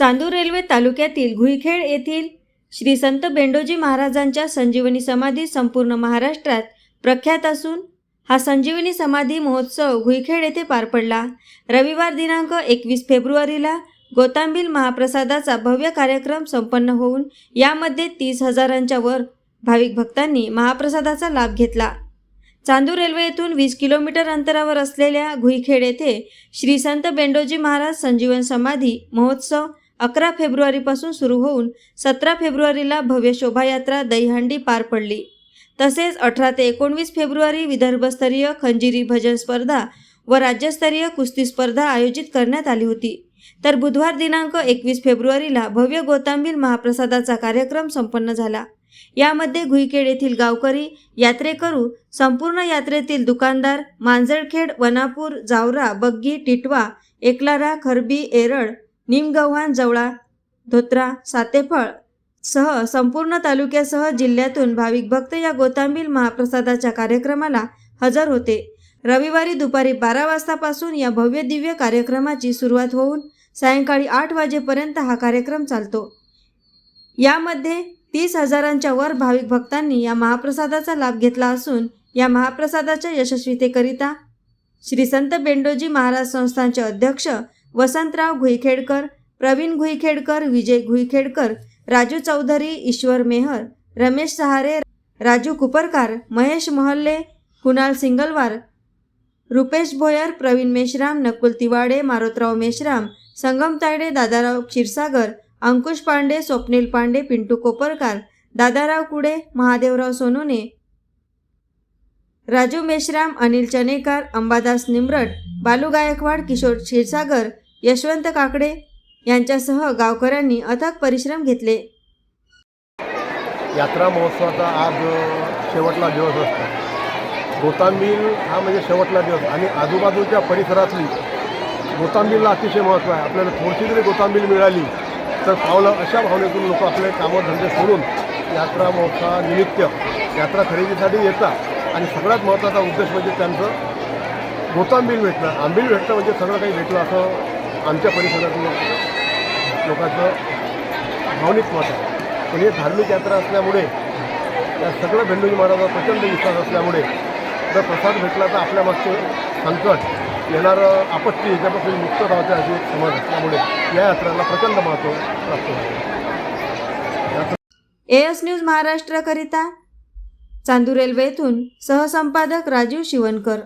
Chandur railway तालुक्यातील घुईखेड येथील श्री संत बेंडोजी महाराजांच्या संजीवनी समाधी संपूर्ण महाराष्ट्रात प्रख्यात असून हा संजीवनी समाधी महोत्सव घुईखेड येथे पार पडला. रविवार दिनांक एकवीस फेब्रुवारीला गोतांबील महाप्रसादाचा भव्य कार्यक्रम संपन्न होऊन यामध्ये तीस हजारांच्या वर भाविक भक्तांनी महाप्रसादाचा लाभ घेतला. चांदूर रेल्वे येथून वीस किलोमीटर अंतरावर असलेल्या घुईखेड येथे श्री संत बेंडोजी महाराज संजीवन समाधी महोत्सव अकरा फेब्रुवारीपासून सुरू होऊन सतरा फेब्रुवारीला भव्य शोभायात्रा दहीहंडी पार पडली. तसेच अठरा ते एकोणवीस फेब्रुवारी विदर्भस्तरीय खंजिरी भजन स्पर्धा व राज्यस्तरीय कुस्ती स्पर्धा आयोजित करण्यात आली होती. तर बुधवार दिनांक एकवीस फेब्रुवारीला भव्य गोतांबील महाप्रसादाचा कार्यक्रम संपन्न झाला. यामध्ये घुईखेड येथील गावकरी यात्रेकरू संपूर्ण यात्रेतील दुकानदार मांजरखेड वनापूर जावरा बग्गी टिटवा एकलारा खरबी एरळ निमगव्हाण जवळा धोत्रा सातेफळ सह संपूर्ण तालुक्यासह जिल्ह्यातून भाविक भक्त या गोतांबील महाप्रसादाच्या कार्यक्रमाला हजर होते. रविवारी दुपारी बारा वाजतापासून या भव्य दिव्य कार्यक्रमाची सुरुवात होऊन सायंकाळी आठ वाजेपर्यंत हा कार्यक्रम चालतो. यामध्ये तीस हजारांच्या वर भाविक भक्तांनी या महाप्रसादाचा लाभ घेतला असून या महाप्रसादाच्या यशस्वीतेकरिता श्री संत बेंडोजी महाराज संस्थानचे अध्यक्ष वसंतराव घुईखेडकर प्रवीण घुईखेडकर विजय घुईखेडकर राजू चौधरी ईश्वर मेहर रमेश सहारे राजू कुपरकार महेश महल्ले कुणाल सिंगलवार रुपेश भोयर प्रवीण मेश्राम नकुल तिवाडे मारोतराव मेश्राम संगम तायडे दादाराव क्षीरसागर अंकुश पांडे स्वप्नील पांडे पिंटू कोपरकार दादाराव कुडे महादेवराव सोनोने राजू मेश्राम अनिल चनेकार अंबादास निमरट बालू गायकवाड किशोर क्षीरसागर यशवंत काकडे यांच्यासह गावकऱ्यांनी अथक परिश्रम घेतले. यात्रा महोत्सवाचा आज शेवटला दिवस असतो. गोतांबील हा म्हणजे शेवटला दिवस. आणि आजूबाजूच्या परिसरातली गोतांबीलला अतिशय महत्त्व आहे. आपल्याला थोडीशी जरी गोतांबील मिळाली तर पावलं अशा भावनेतून लोक आपले कामधंदे सोडून यात्रा महोत्सवानिमित्त यात्रा खरेदीसाठी येतात. आणि सगळ्यात महत्त्वाचा उद्देश म्हणजे त्यांचं गोतांबील भेटणं. आंबील भेटणं म्हणजे सगळं काही भेटलं असं आमच्या परिसरातील लोकांचं भावनिक मत आहे. पण हे धार्मिक यात्रा असल्यामुळे या सगळं भेंडूजी महाराजांचा प्रचंड विश्वास असल्यामुळे जर प्रसाद भेटला तर आपल्या मागचे संकट येणारं आपत्ती याच्यापासून मुक्त राहते अशी एक समज असल्यामुळे या यात्रेला प्रचंड महत्त्व प्राप्त झालं. एस न्यूज महाराष्ट्राकरिता चांदूर रेल्वे सहसंपादक राजीव शिवणकर